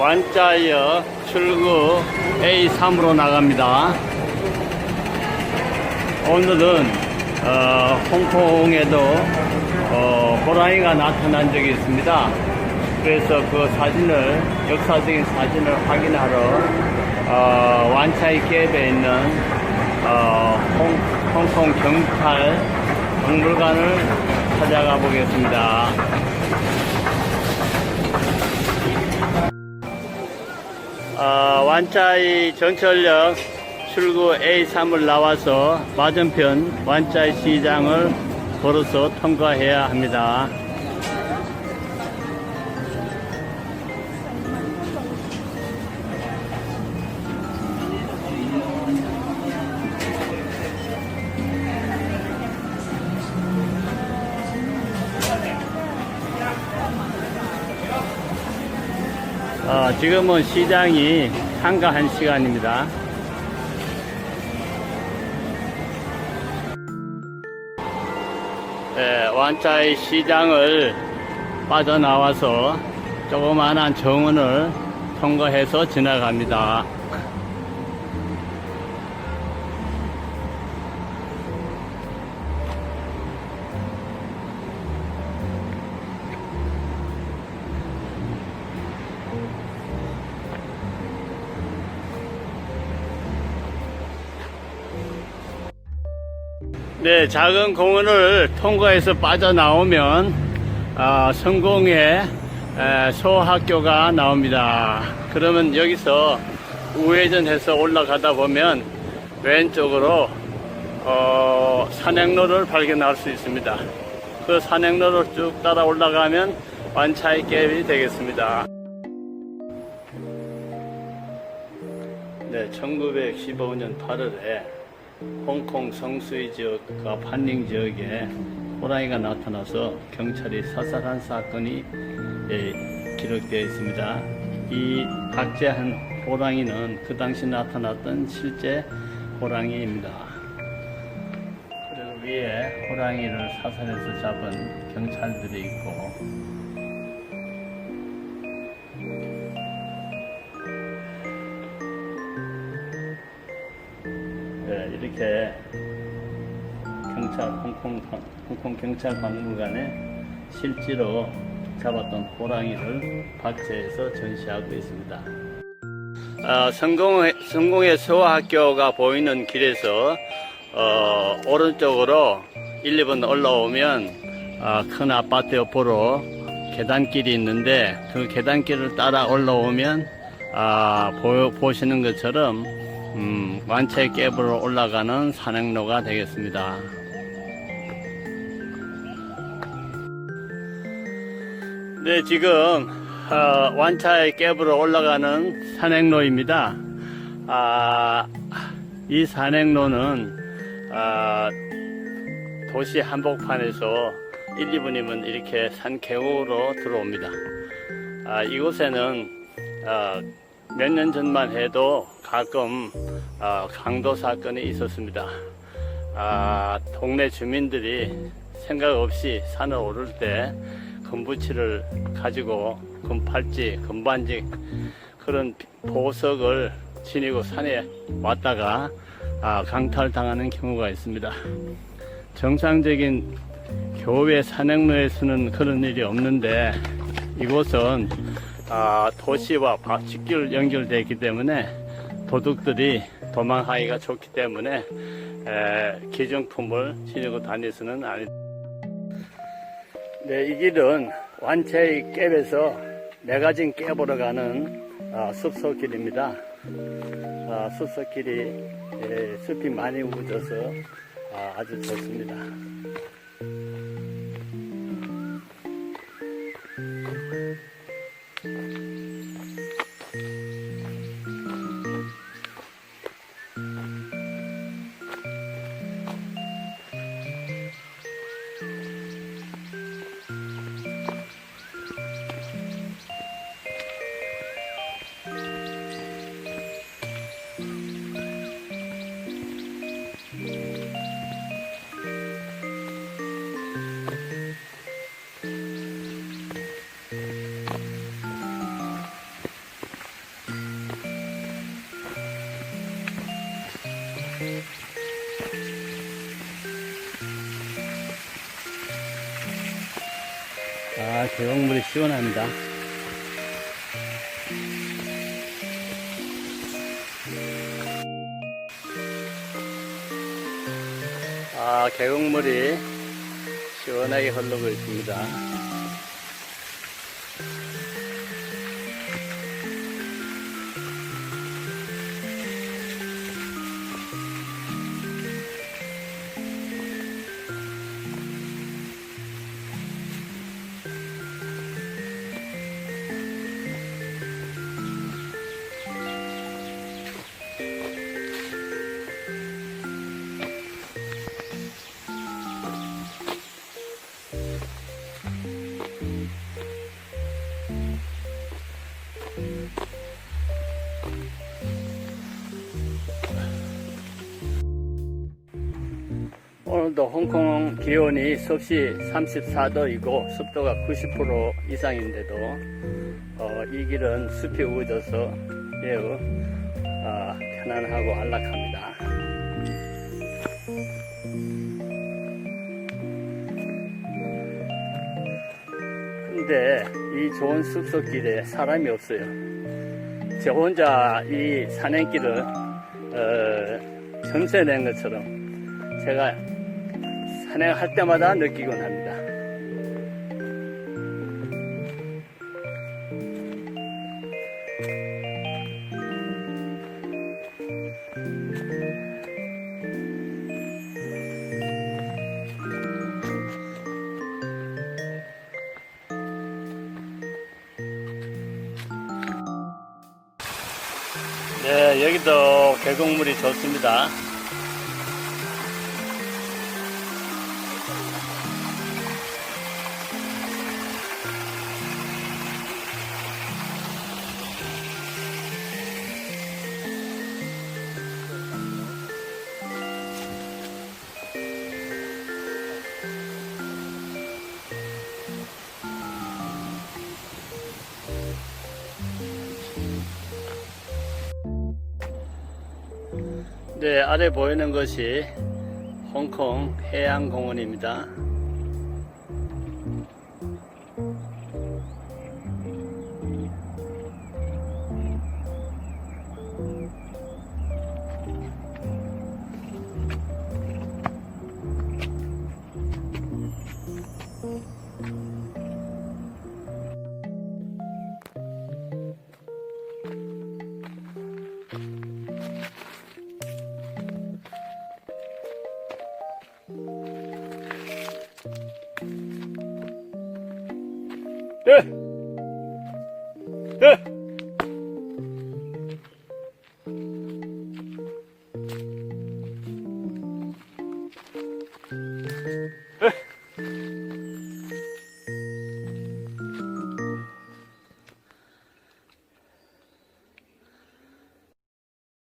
완자역 출구 A3으로 나갑니다. 오늘은 어, 홍콩에도 어, 호랑이가 나타난 적이 있습니다. 그래서 그 사진을 역사적인 사진을 확인하러 어, 완차이 갭에 있는 어, 홍, 홍콩 경찰 박물관을 찾아가 보겠습니다. 완차이 전철역 출구 A3을 나와서 맞은편 완차이 시장을 걸어서 통과해야 합니다. 어, 지금은 시장이 한가한 시간입니다. 네, 완차이 시장을 빠져나와서 조그만한 정원을 통과해서 지나갑니다. 네, 작은 공원을 통과해서 빠져나오면 아, 성공의 에, 소학교가 나옵니다. 그러면 여기서 우회전해서 올라가다 보면 왼쪽으로 어, 산행로를 발견할 수 있습니다. 그 산행로를 쭉 따라 올라가면 완차이 갭이 되겠습니다. 네, 1915년 8월에 홍콩 성수이 지역과 판닝 지역에 호랑이가 나타나서 경찰이 사살한 사건이 예, 기록되어 있습니다. 이 박제한 호랑이는 그 당시 나타났던 실제 호랑이입니다. 그리고 위에 호랑이를 사살해서 잡은 경찰들이 있고 경찰 홍콩 홍콩 경찰 박물관에 실제로 잡았던 호랑이를 박제해서 전시하고 있습니다. 아, 성공 성공의 서학교가 보이는 길에서 어, 오른쪽으로 1, 2번 올라오면 아, 큰 아파트 옆으로 계단길이 있는데 그 계단길을 따라 올라오면 아, 보, 보시는 것처럼 음, 완체 갭으로 올라가는 산행로가 되겠습니다. 네, 지금 어, 완차의 갭으로 올라가는 산행로입니다. 아, 이 산행로는 아, 도시 한복판에서 1, 2분이면 이렇게 산 계곡으로 들어옵니다. 아, 이곳에는 아, 몇년 전만 해도 가끔 아, 강도 사건이 있었습니다. 아, 동네 주민들이 생각 없이 산을 오를 때 금부치를 가지고 금팔찌, 금반지 그런 보석을 지니고 산에 왔다가 아, 강탈당하는 경우가 있습니다. 정상적인 교외 산행로에서는 그런 일이 없는데 이곳은 아, 도시와 바- 직결 연결되어 있기 때문에 도둑들이 도망하기가 좋기 때문에 에, 기증품을 지니고 다니서는 아니. 네, 이 길은 완체의 갭에서 메가진 갭으로 가는 아, 숲속길입니다. 아, 숲속길이 에, 숲이 많이 우져서 아, 아주 좋습니다. 아, 계곡물이 시원합니다. 아, 계곡물이 시원하게 흘러고 있습니다. 오늘도 홍콩 기온이 섭씨 34도이고 습도가 90% 이상인데도 어, 이 길은 숲이 우거져서 매우 어, 편안하고 안락합니다. 근데 이 좋은 숲속길에 사람이 없어요. 저 혼자 이 산행길을 어, 전세 낸 것처럼 제가 산행할 때마다 느끼곤 합니다. 네, 여기도 계곡물이 좋습니다. 네, 아래 보이는 것이 홍콩 해양공원입니다.